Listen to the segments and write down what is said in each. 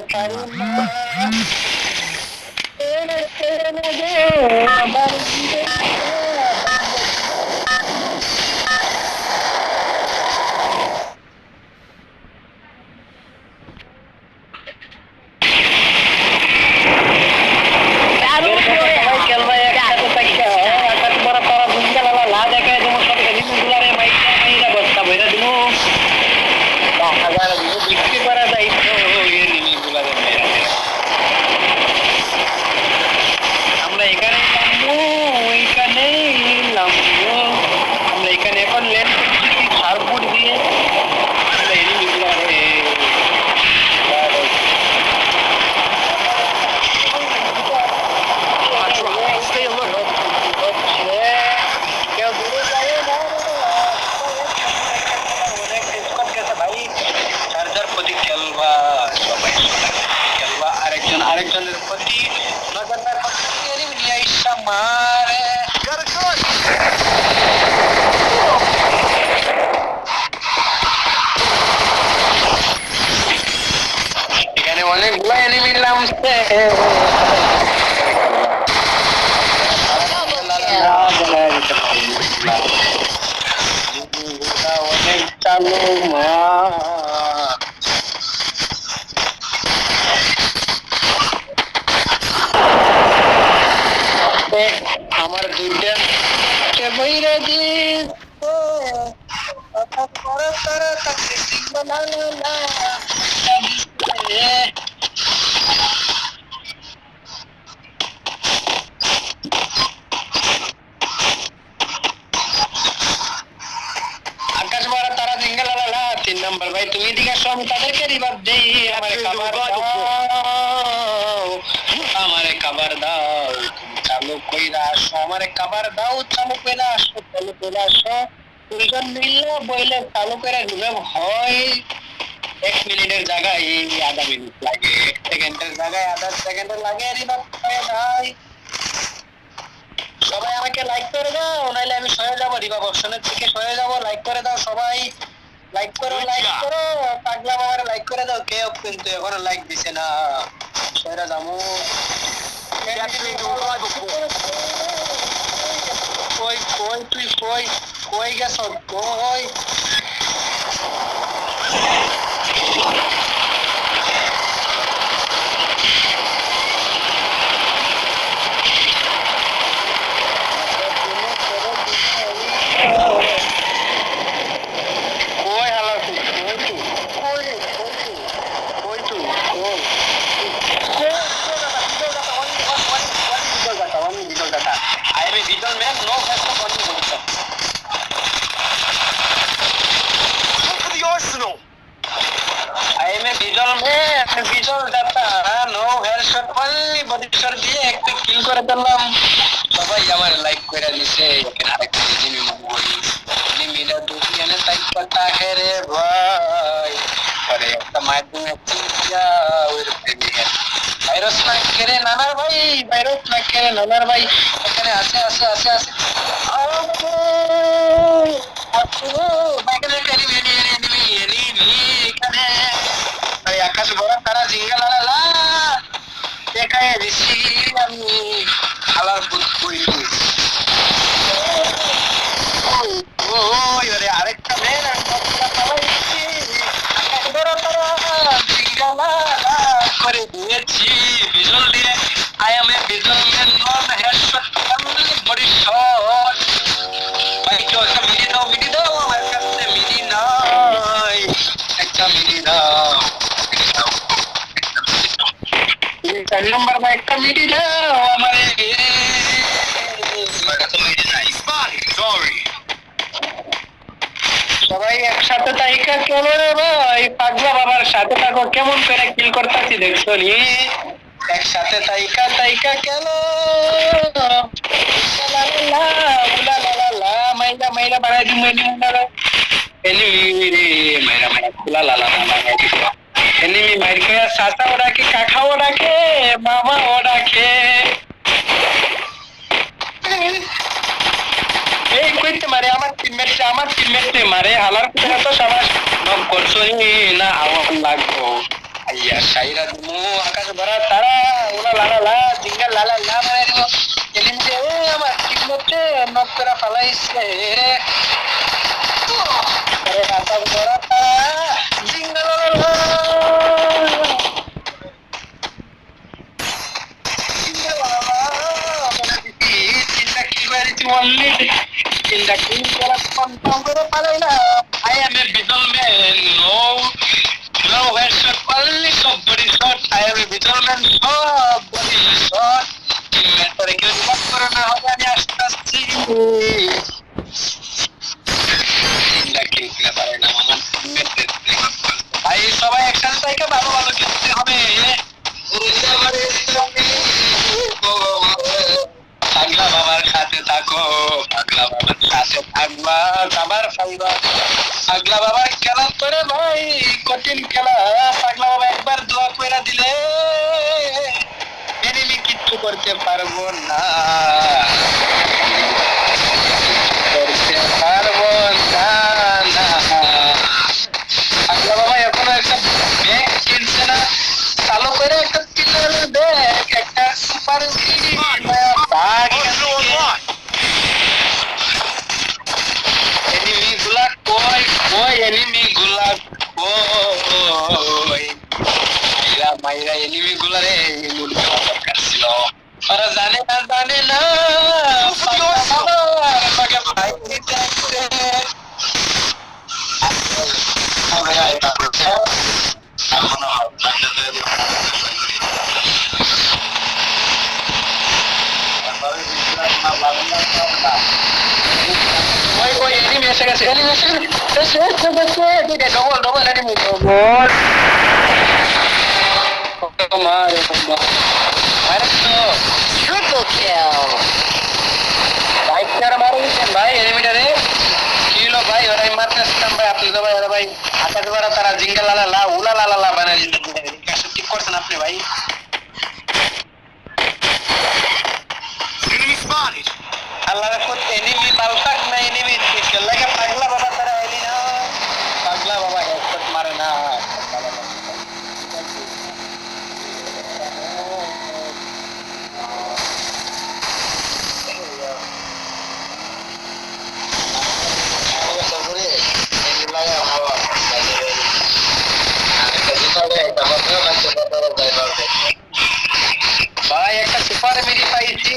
Karima. Tere tere de amar এখানে অনেকগুলো enemy নামছে অনেক চালু মা আমার দুইটা কে বইরে দিস করে করে তাকে সিংহ না না না আকাশ মারা তারা সিঙ্গেল আলালা তিন নাম্বার ভাই তুমি দিকে আসো আমি তাদেরকে রিভার দেই আমারে খাবার দাও আমারে খাবার দাও চালু কইরা আসো আমারে খাবার দাও চালু কইরা আসো চালু কইরা আসো। দুজন মিললে বইলে চালু করে রিভাইভ হয় এক মিনিটের জায়গায় আধা মিনিট লাগে এক সেকেন্ডের জায়গায় আধা সেকেন্ডের লাগে রিভাইভ হয়ে যায় সবাই আমাকে লাইক করে দাও নাইলে আমি সরে যাব রিভাব অপশনের থেকে সরে যাব লাইক করে দাও সবাই। লাইক করো লাইক করো পাগলা বাবার লাইক করে দাও কেউ কিন্তু এখনও লাইক দিছে না। সরে যাব। chefe do código. Foi, foi, foi, foi, foi, já soltou, foi. Visual data, no headshot, only body দিয়ে একটা কিল করে দিলাম সবাই আমার লাইক করে দিছে আরেকটা জিমি মুভি জিমিটা দুজনে লাইক করতা হে রে ভাই আরে একটা মাধ্যমে চিন্তা ওর প্রেমিকের ভাইরাস না কেড়ে নানার ভাই ভাইরাস না কেড়ে নানার ভাই এখানে আছে আছে আছে আছে আপু আপু বাইকের এনি এনি এনি এখানে বড় তারা জিঙ্গা লালা দেখায় দিছি আমি। খালার বুদ্ধ করি ওরে আরেকটা মেয়ের করে দিয়েছি। বিজল দিয়ে I am a beetle man non headshot body shot ভাই কেউ একটা সবাই একসাথে তাইকা রে ভাই পাগলা বাবার সাথে থাকো কেমন করে কিল করতেছি দেখছ নি একসাথে তাইকা তাইকা কেন মাইরা মাইরা বাড়াই মামাও ডাকে এই কইতে মারে আমার টিমমেট আমার টিমমেট মারে হালার পুরা তো সবাই নক করছ না আমার লাগবো আইয়া সাইরা দিমু আকাশ ভরা তারা ওলা লালা লা জিঙ্গা লালা লা মানে দিব এলিমতে আমার ঠিক মতে নক করে ফালাইছে আরে আকাশ ভরা তারা জিঙ্গা লালা লা জিঙ্গা লালা করেছি বললি চিন্তা কি করে কনফার্ম করে পালাইলাম I am a beetle man no No headshot, only somebody shot. I am a middleman, somebody shot. Inventory কেউ করে না হবে আমি আসতে আসছি আবার পাইবা পাগলা বাবা খেলা করে, ভাই, কঠিন খেলা। পাগলা বাবা একবার দোয়া করে দিলে এনিমি কিচ্ছু করতে পারব না। করতে পারব না পাগলা বাবা এখনও একটা ব্যাগ কিনছে না। চালু করে একটা কিলার ব্যাগ একটা সুপার মাইরা মাইরা enemy গুলা রে এমন দরকার ছিল। ওরা জানে না জানে না। এনিমি এসে গেছে। এনিমি এসে গেছে ডবল ডবল এনিমি ডবল। মারে মারে তো Triple kill. বাইক চার মারে দিচ্ছেন ভাই এনিমিটারে কিলো ভাই ওরাই মারতে আসতাম ভাই আপনি তো ভাই ওরা ভাই আকাশ বাড়া তারা জিঙ্গা লালা লা উলা লালা লা বানাই দিচ্ছেন ঠিক করছেন আপনি ভাই Enemy spotted. আল্লাহ এনিমি বালতাক না এনিমি লাগে পাগলা বাবা তারা এলি না পাগলা বাবা হেডশট মারে না পাগলা বাবা। ভাই একটা সুপার মিনি পাইছি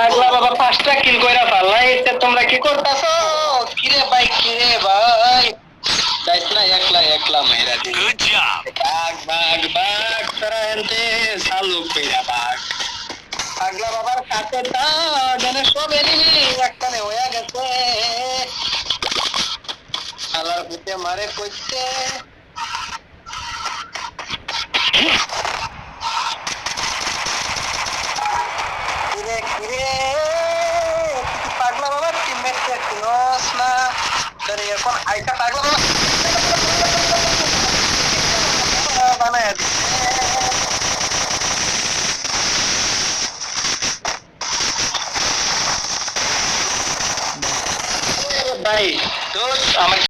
পাগলা বাবা পাঁচটা কিল কইরা পাল্লাই এটা তোমরা কি করতাছো? কিরে ভাই কিরে ভাই? যাইস না একলা একলা মেরা দি তারা এনতে চালু কইরা বাঘ পাগলা বাবার সাথে তা জানে সব এনিমি হয়ে গেছে। আলার ভিতরে মারে কইছে কিরে কিরে তুই পাগলা বাবা টিমমেট কে চিনস না তোর এখন আইটা থাকল মানে ভাই তো আমার